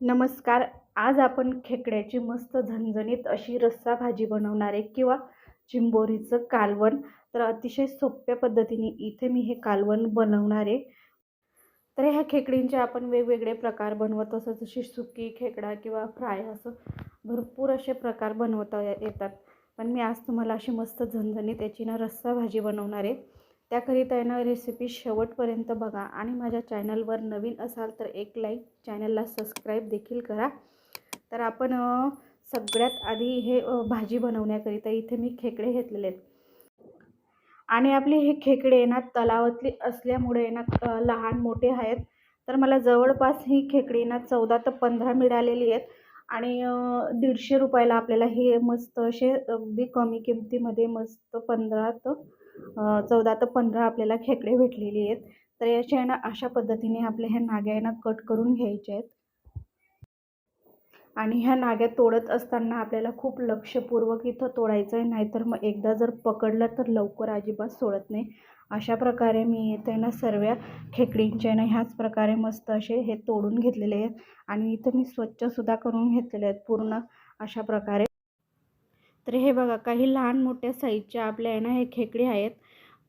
नमस्कार. आज आपण खेकड्याची मस्त झणझणीत अशी रस्सा भाजी बनवणार आहे किंवा चिंबोरीचं कालवण. तर अतिशय सोप्या पद्धतीने इथे मी हे कालवण बनवणार आहे. तर ह्या खेकडींचे आपण वेगवेगळे प्रकार बनवत असं जशी सुकी खेकडा किंवा फ्राय असं भरपूर असे प्रकार बनवता येतात. पण मी आज तुम्हाला अशी मस्त झणझणीत याची ना रस्सा भाजी बनवणार आहे. त्याकरिता येणार रेसिपी शेवटपर्यंत बघा. आणि माझ्या चॅनलवर नवीन असाल तर एक लाईक चॅनलला सबस्क्राईब देखील करा. तर आपण सगळ्यात आधी हे भाजी बनवण्याकरिता इथे मी खेकडे घेतलेले आहेत. आणि आपले हे खेकडे ना तलावातली असल्यामुळे ना लहान मोठे आहेत. तर मला जवळपास ही खेकडी ना चौदा ते पंधरा मिळालेली आहेत. आणि दीडशे रुपयाला आपल्याला हे मस्त असे अगदी कमी किमतीमध्ये मस्त पंधरा तर चौदा तर पंधरा आपल्याला खेकडे भेटलेली आहेत. तर याच्या ना अशा पद्धतीने आपल्या ह्या नाग्या ना कट करून घ्यायचे आहेत. आणि ह्या नाग्या तोडत असताना आपल्याला खूप लक्षपूर्वक इथं तोडायचं आहे नाहीतर मग एकदा जर पकडलं तर लवकर अजिबात सोडत नाही. अशा प्रकारे मी इथे ना सर्व खेकडींचे ना ह्याच प्रकारे मस्त असे हे तोडून घेतलेले आहेत. आणि इथं मी स्वच्छसुद्धा करून घेतलेले आहेत पूर्ण अशा प्रकारे. तर हे बघा काही लहान मोठ्या साईजच्या आपल्या आहे ना हे खेकडे आहेत.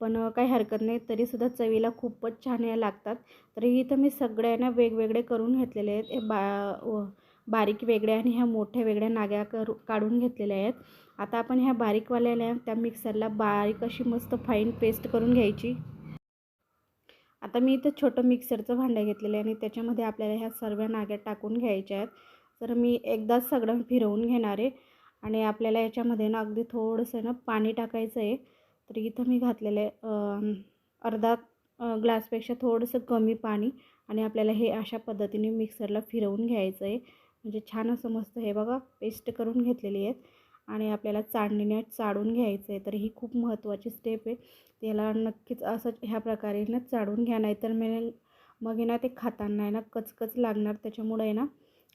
पण काही हरकत नाही तरीसुद्धा चवीला खूपच छान या लागतात. तर इथं मी सगळ्या ना वेगवेगळे करून घेतलेले आहेत. हे बा बारीक वेगळ्या आणि ह्या मोठ्या वेगळ्या नाग्या करू काढून घेतलेल्या आहेत. आता आपण ह्या बारीकवाल्याला त्या मिक्सरला बारीक अशी मस्त फाईन पेस्ट करून घ्यायची. आता मी इथं छोटं मिक्सरचं भांडं घेतलेलं आहे आणि त्याच्यामध्ये आपल्याला ह्या सर्व नाग्या टाकून घ्यायच्या आहेत. तर मी एकदाच सगळं फिरवून घेणार आहे. आणि आपल्याला याच्यामध्ये ना अगदी थोडंसं ना पाणी टाकायचं आहे. तर इथं मी घातलेलं आहे अर्धा ग्लासपेक्षा थोडंसं कमी पाणी आणि आपल्याला हे अशा पद्धतीने मिक्सरला फिरवून घ्यायचं आहे. म्हणजे छान असं मस्त हे बघा पेस्ट करून घेतलेली आहेत. आणि आपल्याला चाळणीने चाळून घ्यायचं आहे. तर ही खूप महत्त्वाची स्टेप आहे. त्याला नक्कीच असं ह्या प्रकारे ना चाळून घ्या. नाही तर मी मग ना ते खाताना आहे ना कचकच लागणार. त्याच्यामुळे आहे ना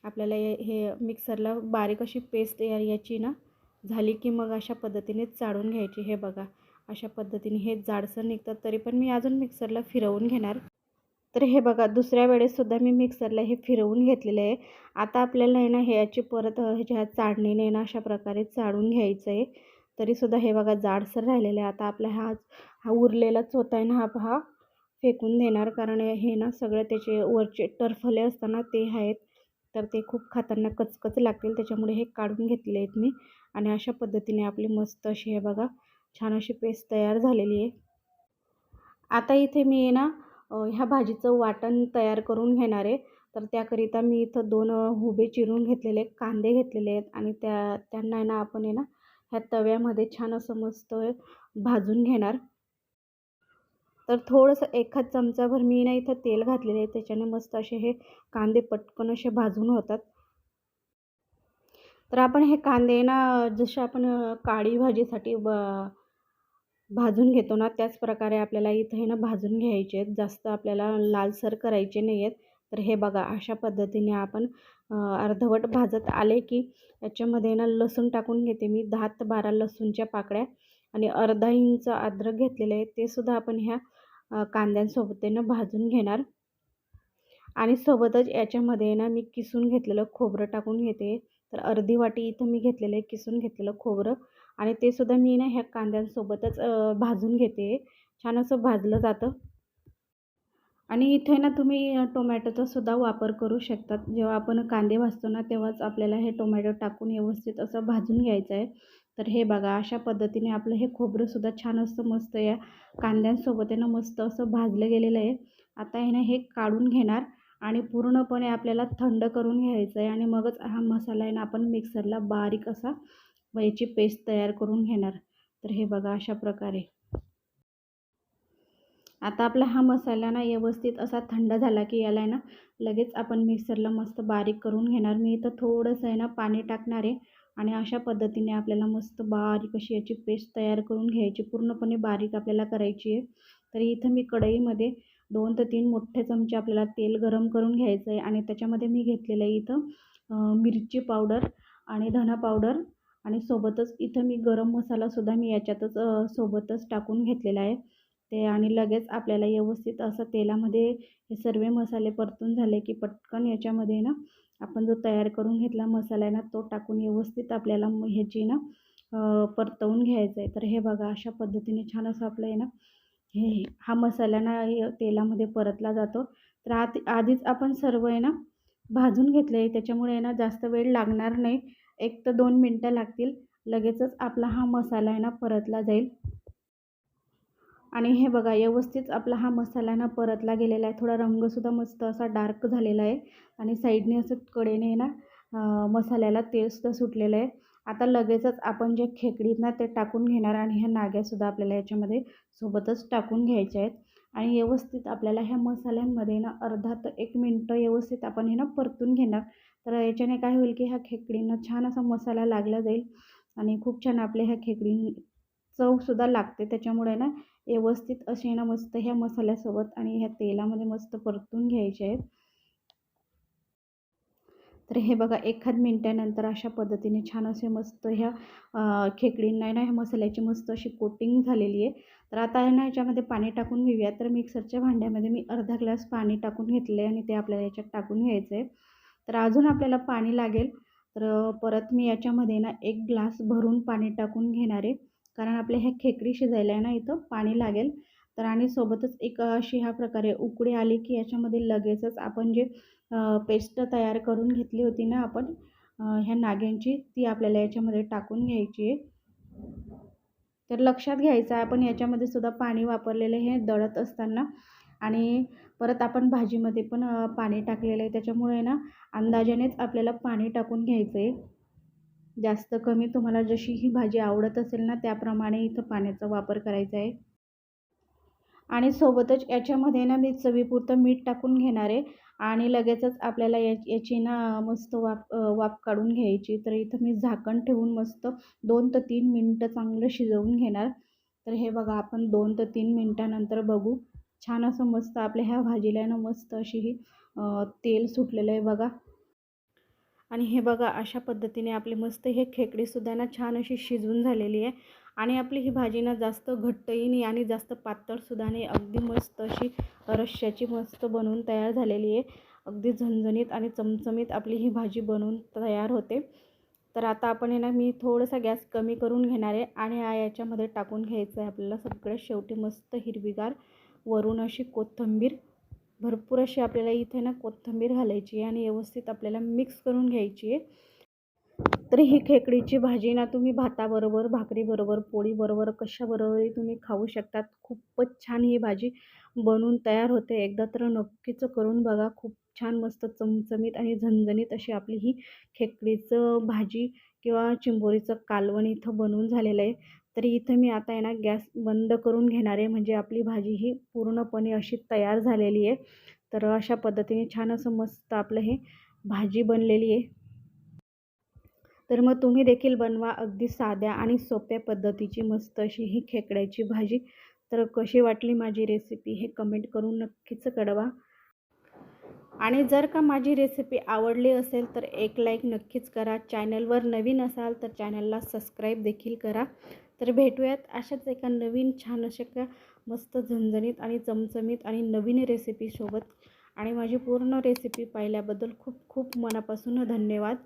आपल्याला हे मिक्सरला बारीक अशी पेस्ट याची ना झाली की मग अशा पद्धतीने चाळून घ्यायची. हे बघा अशा पद्धतीने हे जाडसर निघतात तरी पण मी अजून मिक्सरला फिरवून घेणार. तर हे बघा दुसऱ्या वेळेससुद्धा मी मिक्सरला हे फिरवून घेतलेलं आहे. आता आपल्याला आहे ना ह्याची परत ह्याच्या चाळणीने ना अशा प्रकारे चाळून घ्यायचं आहे. तरीसुद्धा हे बघा जाडसर राहिलेलं आहे. आता आपला हा हा उरलेला होता आहे ना हा हा फेकून देणार. कारण हे ना सगळं त्याचे वरचे टरफले असताना ते आहेत. तर ते खूप खाताना कचकच लागतील. त्याच्यामुळे हे काढून घेतले आहेत मी. आणि अशा पद्धतीने आपली मस्त अशी हे बघा छान अशी पेस्ट तयार झालेली आहे. आता इथे मी ना ह्या भाजीचं वाटण तयार करून घेणार आहे. तर त्याकरिता मी इथं दोन हुबे चिरून घेतलेले कांदे घेतलेले आहेत. आणि त्या त्यांना आहे ना आपण आहे ना ह्या तव्यामध्ये छान असं मस्त भाजून घेणार. तर थोडंसं एखाद चमचाभर मी ना इथं तेल घातलेलं आहे त्याच्याने मस्त असे हे कांदे पटकन असे भाजून होतात. तर आपण हे कांदे ना जसे आपण काळी भाजीसाठी ब भाजून घेतो ना त्याच प्रकारे आपल्याला इथं हे ना भाजून घ्यायचे आहेत. जास्त आपल्याला लालसर करायचे नाही आहेत. तर हे बघा अशा पद्धतीने आपण अर्धवट भाजत आले की याच्यामध्ये ना लसूण टाकून घेते मी. दहा ते बारा लसूणच्या पाकळ्या. आणि अर्धा इंच अद्रक घेतलेलं आहे ते सुद्धा आपण ह्या कांद्यांसोबत ना भाजून घेणार. आणि सोबतच याच्यामध्ये ना मी किसून घेतलेलं खोबरं टाकून घेते. तर अर्धी वाटी इथं मी घेतलेलं आहे किसून घेतलेलं खोबरं. आणि ते सुद्धा मी ना ह्या कांद्यांसोबतच भाजून घेते. छान असं भाजलं जातं. आणि इथे ना तुम्ही टोमॅटोचा सुद्धा वापर करू शकतात. जेव्हा आपण कांदे भाजतो ना तेव्हाच आपल्याला हे टोमॅटो टाकून व्यवस्थित असं भाजून घ्यायचं आहे. तर हे बघा अशा पद्धतीने आपलं हे खोबरंसुद्धा छान असं मस्त या कांद्यांसोबत आहे ना मस्त असं भाजलं गेलेलं आहे. आता आहे ना हे काढून घेणार आणि पूर्णपणे आपल्याला थंड करून घ्यायचं आहे आणि मगच हा मसाला आहे ना आपण मिक्सरला बारीक असा याची पेस्ट तयार करून घेणार. तर हे बघा अशा प्रकारे. आता आपला हा मसाला ना व्यवस्थित असा थंड झाला की याला आहे ना लगेच आपण मिक्सरला मस्त बारीक करून घेणार. मी इथं थोडंसं आहे ना पाणी टाकणार आहे. आणि अशा पद्धतीने आपल्याला मस्त बारीक अशी याची पेस्ट तयार करून घ्यायची. पूर्णपणे बारीक आपल्याला करायची आहे. तर इथं मी कढईमध्ये दोन ते तीन मोठे चमचे आपल्याला तेल गरम करून घ्यायचं आहे आणि त्याच्यामध्ये मी घेतलेलं आहे इथं मिरची पावडर आणि धना पावडर आणि सोबतच इथं मी गरम मसालासुद्धा मी याच्यातच सोबतच टाकून घेतलेला आहे. ते आणि लगेच आपल्याला व्यवस्थित असं तेलामध्ये हे सर्व मसाले परतून झाले की पटकन याच्यामध्ये ना आपण जो तयार करून घेतला मसाला आहे ना तो टाकून व्यवस्थित आपल्याला ह्याची ना परतवून घ्यायचं आहे. तर हे बघा अशा पद्धतीने छान असं आपलं आहे ना हे हा मसाला ना तेलामध्ये परतला जातो. तर आत आधीच आपण सर्व आहे ना भाजून घेतलं आहे. त्याच्यामुळे ना जास्त वेळ लागणार नाही. एक तर दोन मिनटं लागतील. लगेचच आपला हा मसाला आहे ना परतला जाईल. आणि हे बघा व्यवस्थित आपला हा मसाला ना परतला गेलेला आहे. थोडा रंगसुद्धा मस्त असा डार्क झालेला आहे आणि साईडने असं कडेने ना मसाल्याला तेलसुद्धा सुटलेलं आहे. आता लगेचच आपण जे खेकडीत ना ते टाकून घेणार आणि ह्या नाग्यासुद्धा आपल्याला याच्यामध्ये सोबतच टाकून घ्यायच्या आहेत. आणि व्यवस्थित आपल्याला ह्या मसाल्यांमध्ये ना अर्धा तर एक मिनटं व्यवस्थित आपण हे ना परतून घेणार. तर याच्याने काय होईल की ह्या खेकडींना छान असा मसाला लागला जाईल आणि खूप छान आपल्या ह्या खेकडी चवसुद्धा लागते. त्याच्यामुळे ना व्यवस्थित असे ना मस्त ह्या मसाल्यासोबत आणि ह्या तेलामध्ये मस्त परतून घ्यायचे आहेत. तर हे बघा एखाद मिनटानंतर अशा पद्धतीने छान असे मस्त ह्या खेकडींना ना ह्या मसाल्याची मस्त अशी कोटिंग झालेली आहे. तर आता ना ह्याच्यामध्ये पाणी टाकून घेऊया. तर मिक्सरच्या भांड्यामध्ये मी अर्धा ग्लास पाणी टाकून घेतलं आहे आणि ते आपल्याला याच्यात टाकून घ्यायचं आहे तर अजून आपल्याला पाणी लागेल. तर परत मी याच्यामध्ये ना एक ग्लास भरून पाणी टाकून घेणार आहे. कारण आपल्या ह्या खेकडी शिजायला आहे ना इथं पाणी लागेल. तर आणि सोबतच एक अशी ह्या प्रकारे उकडी आली की याच्यामध्ये लगेचच आपण जे पेस्ट तयार करून घेतली होती ना आपण ह्या नाग्यांची ती आपल्याला याच्यामध्ये टाकून घ्यायची आहे. तर लक्षात घ्यायचं आहे आपण याच्यामध्ये सुद्धा पाणी वापरलेलं हे दळत असताना आणि परत आपण भाजीमध्ये पण पाणी टाकलेलं आहे. त्याच्यामुळे ना अंदाजानेच आपल्याला पाणी टाकून घ्यायचं आहे. जास्त कमी तुम्हाला जशी ही भाजी आवडत असेल ना त्याप्रमाणे इथं पाण्याचा वापर करायचा आहे. आणि सोबतच याच्यामध्ये ना मी चवीपुरतं मीठ टाकून घेणार आहे. आणि लगेचच आपल्याला या याची ना मस्त वाफ वाफ काढून घ्यायची. तर इथं मी झाकण ठेवून मस्त दोन ते तीन मिनटं चांगलं शिजवून घेणार. तर हे बघा आपण दोन ते तीन मिनटानंतर बघू. छान असं मस्त आपल्या ह्या भाजीला ना मस्त अशी ही तेल सुटलेलं आहे बघा. आणि हे बघा अशा पद्धतीने आपले मस्त हे खेकडीसुद्धा ना छान अशी शिजवून झालेली आहे. आणि आपली ही भाजी ना जास्त घट्टही नाही आणि जास्त पातळसुद्धा नाही. अगदी मस्त अशी रश्श्याची मस्त बनवून तयार झालेली आहे. अगदी झणझणीत आणि चमचमीत आपली ही भाजी बनवून तयार होते. तर आता आपण आहे ना मी थोडासा गॅस कमी करून घेणार आहे आणि हा याच्यामध्ये टाकून घ्यायचं आहे आपल्याला सगळ्यात शेवटी मस्त हिरवीगार वरून अशी कोथिंबीर. भरपूर अशी आपल्याला इथे ना कोथिंबीर घालायची आहे आणि व्यवस्थित आपल्याला मिक्स करून घ्यायची आहे. तर ही खेकडीची भाजी ना तुम्ही भाताबरोबर भाकरीबरोबर पोळीबरोबर कशाबरोबरही तुम्ही खाऊ शकतात. खूपच छान ही भाजी बनवून तयार होते. एकदा तर नक्कीच करून बघा. खूप छान मस्त चमचमीत आणि झणझणीत अशी आपली ही खेकडीचं भाजी किंवा चिंबोरीचं कालवण इथं बनवून झालेलं आहे. तरी इथं मी आता आहे ना गॅस बंद करून घेणार आहे. म्हणजे आपली भाजी ही पूर्णपणे अशी तयार झालेली आहे. तर अशा पद्धतीने छान असं मस्त आपलं हे भाजी बनलेली आहे. तर मग तुम्ही देखील बनवा अगदी साध्या आणि सोप्या पद्धतीची मस्त अशी ही खेकड्याची भाजी. तर कशी वाटली माझी रेसिपी हे कमेंट करून नक्कीच कळवा. आणि जर का माझी रेसिपी आवडली असेल तर एक लाईक नक्कीच करा. चॅनलवर नवीन असाल तर चॅनलला सबस्क्राईब देखील करा. तर भेटूयात अशाच एका नवीन छान अशा का मस्त झणझणीत आणि चमचमीत आणि नवीन रेसिपीसोबत आणि माझी पूर्ण रेसिपी पाहिल्याबद्दल खूप खूप मनापासून धन्यवाद.